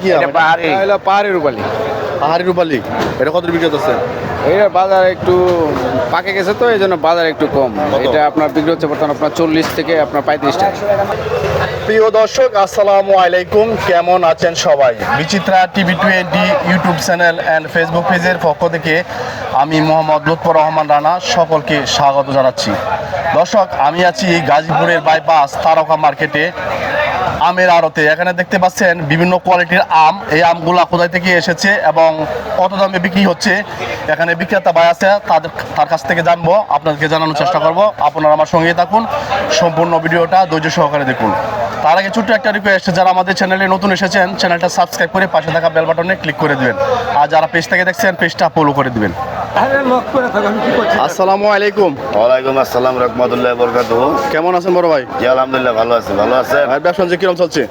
কি এটা পাহাড়ি। হলো পাহাড়ি রূপালি। এটা কত বিক্রি হচ্ছে? এটা বাজার একটু পাকে গেছে তো এই জন্য বাজার একটু কম। এটা আপনার বিক্রি হচ্ছে বর্তমানে আপনার চল্লিশ থেকে আপনার পঁয়ত্রিশ টাকা। প্রিয় দর্শক আসসালামু আলাইকুম। কেমন আছেন সবাই? Bichitra TV twenty YouTube channel and Facebook পেজের পক্ষ থেকে আমি মোহাম্মদ লুৎফর রহমান রানা সকলকে স্বাগত জানাচ্ছি। দর্শক আমি আছি গাজীপুরের বাইপাস তারকা মার্কেটে আমের আড়তে। এখানে দেখতে পাচ্ছেন বিভিন্ন কোয়ালিটির আম। এই আমগুলা কোথায় থেকে এসেছে এবং কত দামে বিক্রি হচ্ছে? এখানে বিক্রেতা ভাই আছে, তাদের, তার কাছ থেকে জানব। আপনাদেরকে জানানোর চেষ্টা করব। আপনারা আমার সঙ্গে থাকুন, সম্পূর্ণ ভিডিওটা ধৈর্য সহকারে দেখুন। তার আগে ছোট্ট একটা রিকোয়েস্ট যারা আমাদের চ্যানেলে নতুন এসেছেন চ্যানেলটা সাবস্ক্রাইব করে পাশে থাকা বেল বাটনে ক্লিক করে দিবেন। আর যারা পেজ থেকে দেখছেন পেজটা ফলো করে দিবেন। আসসালামু আলাইকুম। ওয়ালাইকুম আসসালাম রহমতুল্লাহ বরকাত কেমন আছেন বড় ভাই? জি আলহামদুলিল্লাহ ভালো আছে। ভালো আছে আর ব্যবসা বাণিজ্য কিরম চলছে?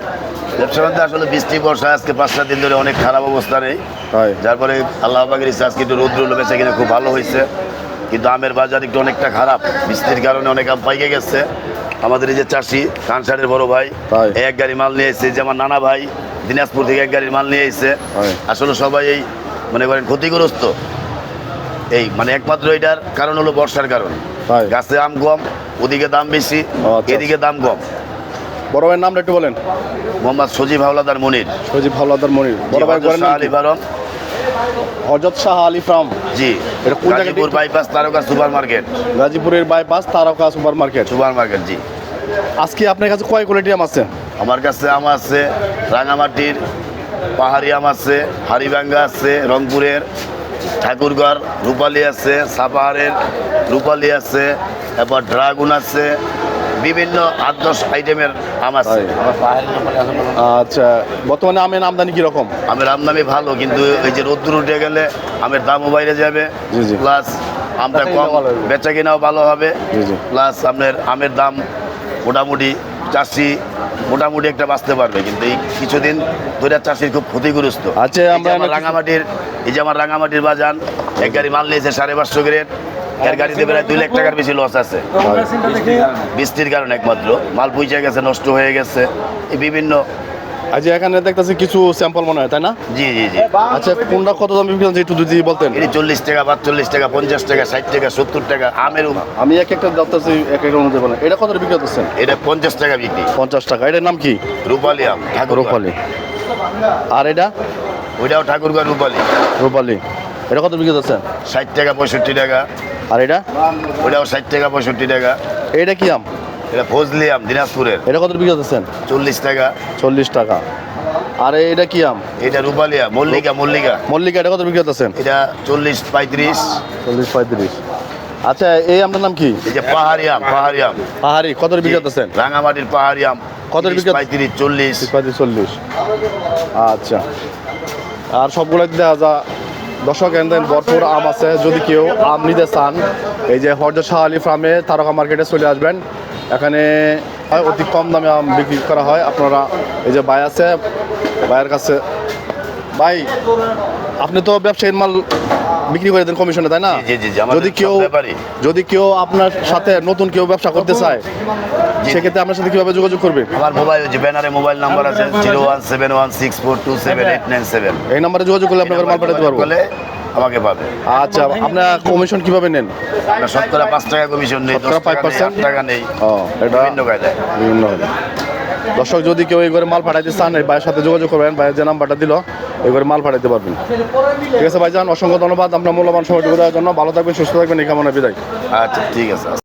ব্যবসা বাণিজ্য আসলে বৃষ্টি বর্ষা আজকে পাঁচটা দিন ধরে অনেক খারাপ অবস্থা নেই হয়। যার পরে আল্লাহ পাকের ইচ্ছা আজকে একটু রৌদ্র হলো বেঁচে কিনে খুব ভালো হয়েছে। কিন্তু আমের বাজার একটু অনেকটা খারাপ। বৃষ্টির কারণে অনেক আম পাইকে গেছে। আমাদের এই যে চাষি কানসারের বড় ভাই এক গাড়ি মাল নিয়ে এসেছে। যে আমার নানা ভাই দিনাজপুর থেকে এক গাড়ির মাল নিয়ে এসেছে। আসলে সবাই এই মনে করেন ক্ষতিগ্রস্ত। এই মানে একমাত্র এটার কারণ হলো বর্ষার কারণ। গাছে আম কম ওদিকে দাম বেশি আচ্ছা, এদিকে দাম কম। বড় ভাইয়ের নামটা একটু বলেন। মোহাম্মদ সজিব হাওলাদার মনির। সজীব হাওলাদার মনির। বড় ভাই করেন আলী ফার্ম হজরত শাহ আলী ফার্ম। জি। এটা কোন গাজীপুর বাইপাস তারকা সুপার মার্কেট গাজীপুরের বাইপাস তারকা সুপার মার্কেট সুপার মার্কেট জি। আজকে আপনার কাছে কয় কোয়ালিটি আম আছে? আমার কাছে আম আছে রাঙামাটির পাহাড়ি আম আছে হাড়িভাঙ্গা আছে রংপুরের। ঠাকুরগড় রূপালি আছে সাপাহারের রূপালি আছে তারপর ড্রাগন আছে বিভিন্ন আট দশ আইটেমের আম আছে আচ্ছা বর্তমানে আমের আমদানি কীরকম আমের আমদানি ভালো কিন্তু এই যে রোদ্দুর উঠে গেলে আমের দামও বাইরে যাবে। প্লাস আমটা কম। বেচা কিনাও ভালো হবে। প্লাস আপনার আমের দাম মোটামুটি চাষি মোটামুটি একটা বাঁচতে পারবে কিন্তু এই কিছুদিন ধরে চাষির খুব ক্ষতিগ্রস্ত। আছে আমরা আমার রাঙামাটির এই যে আমার রাঙামাটির বাজান এক গাড়ি মাল নিয়েছে সাড়ে পাঁচশো গ্রেড এর গাড়িতে প্রায় দুই লাখ টাকার বেশি লস আছে। বৃষ্টির কারণে একমাত্র। মাল পুইচে গেছে নষ্ট হয়ে গেছে। এই বিভিন্ন আজ এখানে দেখতেছি কিছু স্যাম্পল মনে হয় তাই না? জি জি জি। আচ্ছা কোনটা কত দাম বিক্রি একটু যদি বলতেন? এটি চল্লিশ টাকা পাঁচচল্লিশ টাকা পঞ্চাশ টাকা ষাট টাকা সত্তর টাকা আমের আমি এক একটা দেখতেছি এক একটা অনুযায়ী বলেন। এটা কত বিক্রি করতেছেন এটা পঞ্চাশ টাকা বিক্রি। পঞ্চাশ টাকা। এটার নাম কি? রূপালি আম ঠাকুর রূপালি। আর এটা? ওইটাও ঠাকুরগড় রূপালি। রূপালি। এটা কত বিক্রি করতেছেন ষাট টাকা পঁয়ষট্টি টাকা। আর এটা? ওইটাও ষাট টাকা পঁয়ষট্টি টাকা। এটা কি আম? এটা ফজলি আম দিনাজপুরের। এটা কত বিক্রি করতেছেন চল্লিশ টাকা। চল্লিশ টাকা। আর এটা কি আম? এটা রূপালি আম মল্লিকা মল্লিকা। মল্লিকা এটা কত বিক্রি করতেছেন এটা চল্লিশ পঁয়ত্রিশ। চল্লিশ পঁয়ত্রিশ। আচ্ছা এই আমটার নাম কি? এই যে পাহাড়ি আম পাহাড়ি আম। পাহাড়ি কত বিক্রি করতেছেন রাঙামাটির পাহাড়ি আম কত বিঘা? পঁয়ত্রিশ চল্লিশ। পঁয়ত্রিশ চল্লিশ। আচ্ছা। আর সবগুলো দেখা যা দর্শক এনদেন ভরপুর আম আছে। যদি কেউ আম নিতে চান এই যে হরজ শাহ আলী ফার্মে তারকা মার্কেটে চলে আসবেন। এখানে হয় অতি কম দামে আম বিক্রি করা হয়। আপনারা এই যে ভাই আছে ভাইয়ের কাছে ভাই আপনি তো ব্যবসায়ীর মাল বিক্রি করে দেন কমিশনে তাই না? যদি কেউ। যদি কেউ আপনার সাথে নতুন কেউ ব্যবসা করতে চায় সেক্ষেত্রে আপনার সাথে কীভাবে যোগাযোগ করবে? আমার মোবাইল যে ব্যানারে মোবাইল নাম্বার আছে zero one seven one six four two seven eight nine seven. এই নাম্বারে যোগাযোগ করলে আপনাকে মাল পাঠাতে পারব। বলে আমাকে পাবে। আচ্ছা আপনার কমিশন কীভাবে নেন? শতকরা পাঁচ টাকা কমিশন নেই শতকরা টাকা নেই 5% টাকা নেই ও এটা বিভিন্ন কায়দায়। বিভিন্ন দর্শক যদি কেউ এই করে মাল পাঠাইতে চান এই ভাইয়ের সাথে যোগাযোগ করবেন ভাইয়ের যে নাম্বারটা দিল এই করে মাল পাঠাইতে পারবেন। ঠিক আছে ভাইজান অসংখ্য ধন্যবাদ আপনার মূল্যবান সময়টুকু দেওয়ার জন্য। ভালো থাকবেন সুস্থ থাকবেন এই কামনা বিদায়। আচ্ছা ঠিক আছে।